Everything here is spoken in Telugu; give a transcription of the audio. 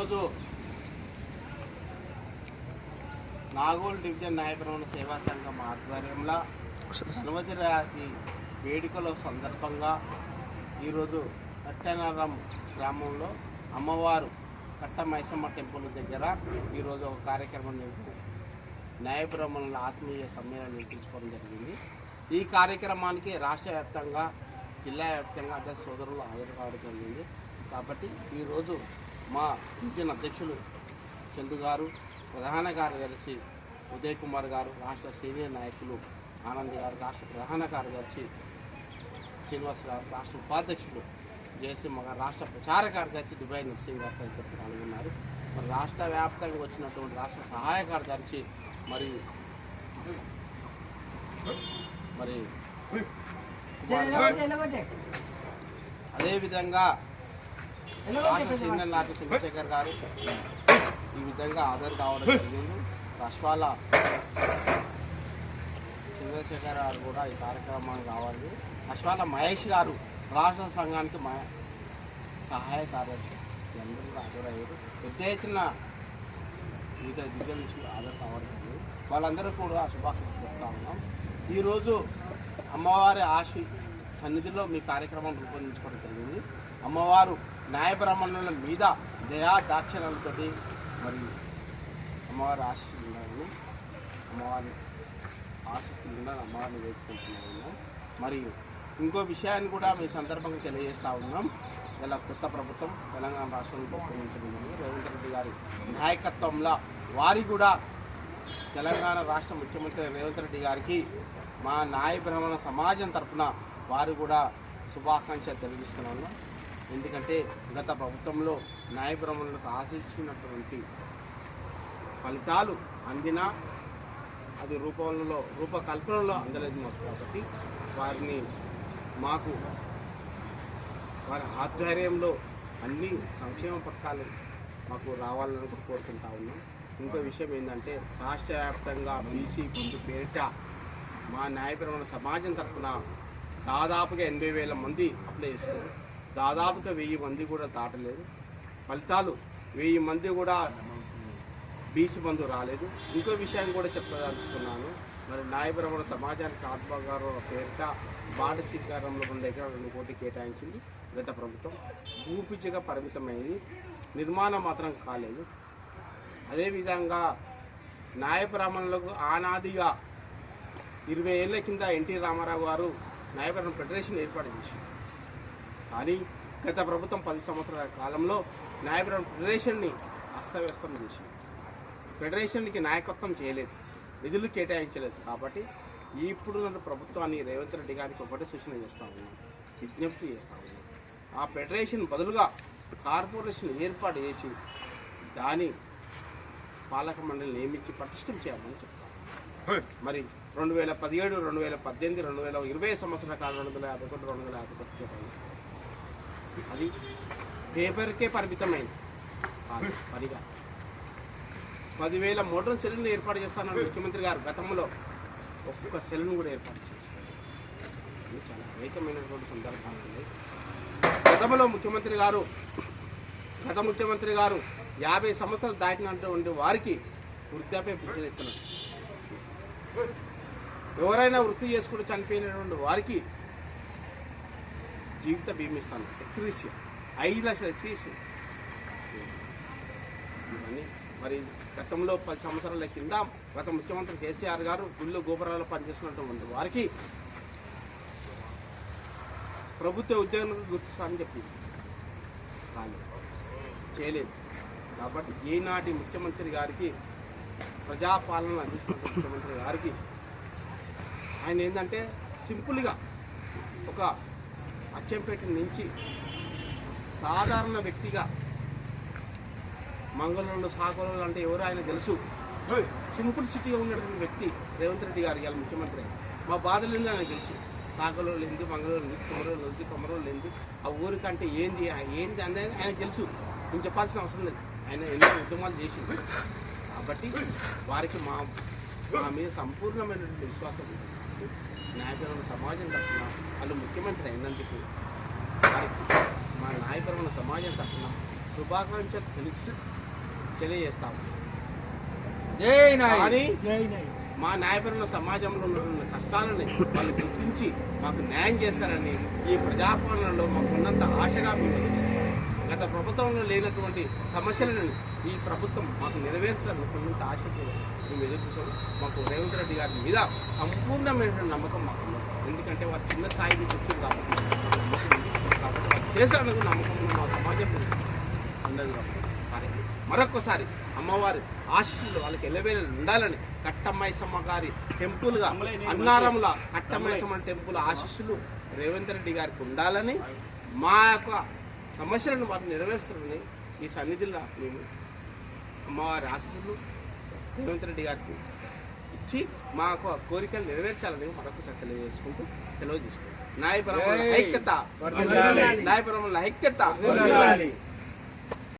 ఈరోజు నాగోల్ డివిజన్ నాయకులను సేవా సంఘం ఆధ్వర్యంలో హనుమతిరాతి వేడుకల సందర్భంగా ఈరోజు కట్టెనారం గ్రామంలో అమ్మవారు కట్ట మైసమ్మ టెంపుల్ దగ్గర ఈరోజు ఒక కార్యక్రమం నిర్వహి- న్యాయబ్రహ్మణుల ఆత్మీయ సమ్మేళనం నిర్వహించుకోవడం జరిగింది. ఈ కార్యక్రమానికి రాష్ట్ర వ్యాప్తంగా జిల్లా వ్యాప్తంగా అదే సోదరులు హాజరు కావడం జరిగింది. కాబట్టి ఈరోజు మా డివిజన్ అధ్యక్షులు చందు గారు ప్రధాన కార్యదర్శి ఉదయ్ కుమార్ గారు రాష్ట్ర సీనియర్ నాయకులు ఆనంద్ గారు రాష్ట్ర ప్రధాన కార్యదర్శి శ్రీనివాస్ గారు రాష్ట్ర ఉపాధ్యక్షులు జయసింహ గారు రాష్ట్ర ప్రచార కార్యదర్శి దుబాయ్ నర్సింగ్ గారు తదితరులు పాల్గొన్నారు మరి రాష్ట్ర వ్యాప్తంగా వచ్చినటువంటి రాష్ట్ర సహాయ కార్యదర్శి మరి మరి అదేవిధంగా సీనియర్ నాయకులు చంద్రశేఖర్ గారు ఈ విధంగా హాజరు కావడం జరిగింది. అశ్వాల చంద్రశేఖర్ గారు కూడా ఈ కార్యక్రమానికి కావాలి అశ్వాల మహేష్ గారు రాష్ట్ర సంఘానికి మా సహాయ కార్యదర్శి. అందరూ కూడా హాజరయ్యారు పెద్ద ఎత్తున వివిధ దిగ్గల నుంచి హాజరు కావడం జరిగింది. వాళ్ళందరూ కూడా శుభాకాంక్షలు చెప్తా ఉన్నాం. ఈరోజు అమ్మవారి ఆశి సన్నిధిలో మీ కార్యక్రమం రూపొందించుకోవడం జరిగింది. అమ్మవారు న్యాయ బ్రాహ్మణుల మీద దయా దాక్షిణాలతోటి మరి అమ్మవారి ఆశీస్సులు ఉండాలని అమ్మవారి ఆశీస్సులు అమ్మవారిని వేడుకుంటున్నాము మరియు ఇంకో విషయాన్ని కూడా మీ సందర్భంగా తెలియజేస్తా ఉన్నాం. ఇలా కొత్త ప్రభుత్వం తెలంగాణ రాష్ట్రంలో ఉపయోగించడం రేవంత్ రెడ్డి గారి నాయకత్వంలో వారి కూడా తెలంగాణ రాష్ట్ర ముఖ్యమంత్రి రేవంత్ రెడ్డి గారికి మా నాయ బ్రాహ్మణ సమాజం తరపున వారు కూడా శుభాకాంక్షలు తెలియజేస్తున్నాను. ఎందుకంటే గత ప్రభుత్వంలో న్యాయ ఆశించినటువంటి ఫలితాలు అందినా అది రూపంలో రూపకల్పనలో అందలేదు మాకు కాబట్టి వారిని మాకు వారి ఆధ్వర్యంలో అన్ని సంక్షేమ పథకాలు మాకు రావాలని కూడా కోరుకుంటా ఉన్నాం. ఇంకో విషయం ఏంటంటే రాష్ట్ర వ్యాప్తంగా బీసీ పొందు పేరిట మా న్యాయపరమైన సమాజం తరఫున దాదాపుగా ఎనభై వేల మంది అప్లై చేస్తున్నారు. దాదాపుగా వెయ్యి మంది కూడా దాటలేదు. ఫలితాలు వెయ్యి మంది కూడా బీసీ బంధు రాలేదు. ఇంకో విషయం కూడా చెప్పదలుచుకున్నాను. మరి న్యాయపరమైన సమాజానికి ఆత్మగారు పేరిట బాట శ్రీకారంలో రెండు ఎకరాలు రెండు కోట్లు కేటాయించింది గత ప్రభుత్వం. భూపిచ్చిగా పరిమితమైంది. నిర్మాణం మాత్రం కాలేదు. అదేవిధంగా న్యాయబ్రాహ్మణులకు ఆనాదిగా ఇరవై ఏళ్ళ కింద ఎన్టీ రామారావు గారు న్యాయబ్రాహ్మణ ఫెడరేషన్ ఏర్పాటు చేశారు కానీ గత ప్రభుత్వం పది సంవత్సరాల కాలంలో న్యాయబ్రాహ్మణ ఫెడరేషన్ని అస్తవ్యస్తం చేసింది. ఫెడరేషన్కి నాయకత్వం చేయలేదు నిధులు కేటాయించలేదు కాబట్టి ఇప్పుడున్న ప్రభుత్వాన్ని రేవంత్ రెడ్డి గారికి ఒకటే సూచన చేస్తా ఉన్నాం విజ్ఞప్తి చేస్తా ఉన్నాం. ఆ ఫెడరేషన్ బదులుగా కార్పొరేషన్ ఏర్పాటు చేసి దాని పాలక మండలిని నియమించి పటిష్టం చేయాలని చెప్తాను మరి రెండు వేల పదిహేడు రెండు వేల పద్దెనిమిది రెండు వేల ఇరవై సంవత్సరాల కాలం రెండు వందల యాభై ఒకటి రెండు వందల యాభై ఒకటి అది పేపర్కే పరిమితమైంది. పనిగా. పదివేల మోటార్ సెల్లును ఏర్పాటు చేస్తానన్నారు ముఖ్యమంత్రి గారు గతంలో. ఒక్కొక్క సెల్లును కూడా ఏర్పాటు చేశారు చాలా అనేకమైనటువంటి సందర్భాలు ఉన్నాయి గతంలో ముఖ్యమంత్రి గారు గత ముఖ్యమంత్రి గారు యాభై సంవత్సరాలు దాటినటువంటి వారికి వృద్ధాప్య పింఛన్ ఇస్తున్నారు. ఎవరైనా వృత్తి చేసుకుంటూ చనిపోయినటువంటి వారికి జీవిత బీమిస్తాను ఎక్స్గ్రీషియా ఐదు లక్షలు ఎక్స్గ్రీషియా ఇవన్నీ మరి గతంలో పది సంవత్సరాల కింద గత ముఖ్యమంత్రి కేసీఆర్ గారు గుళ్ళు గోపురాలు పనిచేస్తున్నటువంటి వారికి ప్రభుత్వ ఉద్యోగులకు గుర్తిస్తామని చెప్పింది. కానీ చేయలేదు. కాబట్టి ఈనాటి ముఖ్యమంత్రి గారికి ప్రజాపాలన అందిస్తున్న ముఖ్యమంత్రి గారికి ఆయన ఏంటంటే సింపుల్గా ఒక అచ్చంపేట నుంచి సాధారణ వ్యక్తిగా మంగళూరు సాగోలు అంటే ఎవరు ఆయన తెలుసు. సింపుల్ సిటీగా ఉన్నటువంటి వ్యక్తి రేవంత్ రెడ్డి గారు ఇవాళ ముఖ్యమంత్రి మా బాధలు ఏంది ఆయన తెలుసు. సాగలో ఏంది మంగళూరు ఏంది కొమరోలు ఏంది కొమరోలు ఏంది ఆ ఊరికంటే ఏంది ఏంది అనేది ఆయన తెలుసు. నేను చెప్పాల్సిన అవసరం లేదు. ఆయన ఎన్నో ఉద్యమాలు చేసింది కాబట్టి వారికి మా మా మీద సంపూర్ణమైనటువంటి విశ్వాసం న్యాయపరమైన సమాజం తరఫున వాళ్ళు ముఖ్యమంత్రి అయినందుకు వారికి మా న్యాయపరమైన సమాజం తరఫున శుభాకాంక్షలు తెలిసి తెలియజేస్తాము కానీ మా న్యాయపరమైన సమాజంలో ఉన్న కష్టాలని వాళ్ళు గుర్తించి మాకు న్యాయం చేస్తారని ఈ ప్రజాపాలనలో మాకు ఉన్నంత ఆశగా మేము. గత ప్రభుత్వంలో లేనటువంటి సమస్యలను ఈ ప్రభుత్వం మాకు నెరవేర్చాలని కొంత ఆశతో మేము ఎదురు చూసాం. మాకు రేవంత్ రెడ్డి గారి మీద సంపూర్ణమైన నమ్మకం మాకు ఎందుకంటే వారు చిన్న స్థాయి నుంచి వచ్చారు కాబట్టి నమ్మకం. కాబట్టి మా సమాజం ఉన్నది కాబట్టి. మరి మరొకసారి అమ్మవారి ఆశీస్సులు వాళ్ళకి ఎల్లవేళ ఉండాలని కట్టమ్మైసమ్మ గారి టెంపుల్గా అన్నారంల కట్టమ్మైసమ్మ టెంపుల్ ఆశీస్సులు రేవంత్ రెడ్డి గారికి ఉండాలని మా యొక్క సమస్యలను వారు నెరవేరుస్తారని ఈ సన్నిధిలో మేము అమ్మవారి ఆశీస్సులు రేవంత్ రెడ్డి గారికి ఇచ్చి మా యొక్క కోరికలు నెరవేర్చాలని మరొకసారి తెలియజేసుకుంటూ సెలవు తీసుకుంటాం న్యాయపరమైన ఐక్యత న్యాయపరమైన ఐక్యత.